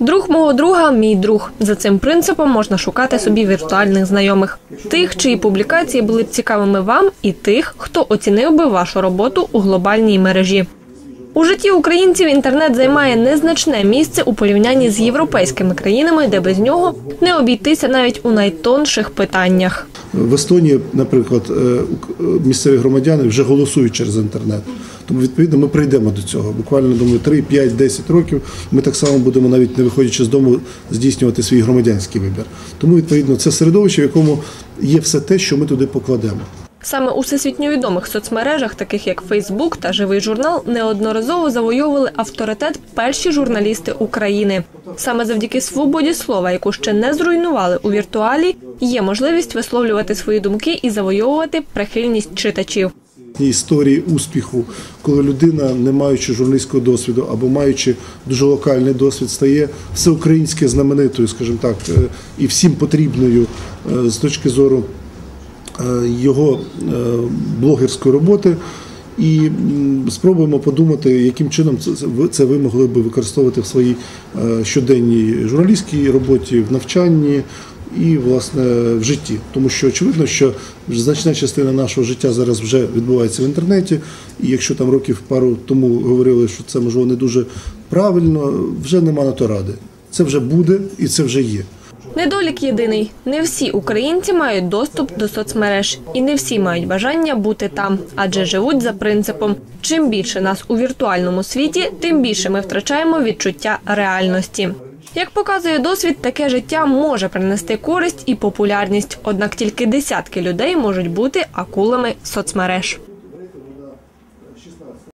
Друг мого друга мій друг. За цим принципом можна шукати собі віртуальних знайомих, тих, чиї публікації були б цікавими вам, і тих, хто оцінив би вашу роботу у глобальній мережі. У житті українців інтернет займає незначне місце у порівнянні з європейськими країнами, де без нього не обійтися навіть у найтонших питаннях. В Естонії, наприклад, е, ук- місцеві громадяни вже голосують через інтернет. Тому відповідно ми прийдемо до цього. Буквально думаю, 3, 5, 10 років ми так само будемо, навіть не виходячи з дому, здійснювати свій громадянський вибір. Тому відповідно це середовище, в якому є все те, що ми туди покладемо. Саме у всесвітньо відомих соцмережах, таких як Фейсбук та Живий журнал, неодноразово завойовували авторитет перші журналісти України. Саме завдяки свободі слова, яку ще не зруйнували у віртуалі, є можливість висловлювати свої думки і завойовувати прихильність читачів. Історії успіху, коли людина, не маючи журналістського досвіду або маючи дуже локальний досвід, стає всеукраїнське знаменитою, скажімо так, е, і всім потрібною е, з точки зору його е, блогерської роботи. І спробуємо подумати, яким чином це- це ви- це ви могли би використовувати в своїй е, щоденній журналістській роботі, в навчанні і власне в житті. Тому що очевидно, що значна частина нашого життя зараз вже відбувається в інтернеті. І якщо там років пару тому говорили, що це можливо не дуже правильно, вже нема на то ради. Це вже буде і це вже є. Недолік єдиний: не всі українці мають доступ до соцмереж, і не всі мають бажання бути там, адже живуть за принципом: чим більше нас у віртуальному світі, тим більше ми втрачаємо відчуття реальності. Як показує досвід, таке життя може принести користь і популярність, однак тільки десятки людей можуть бути акулами соцмереж.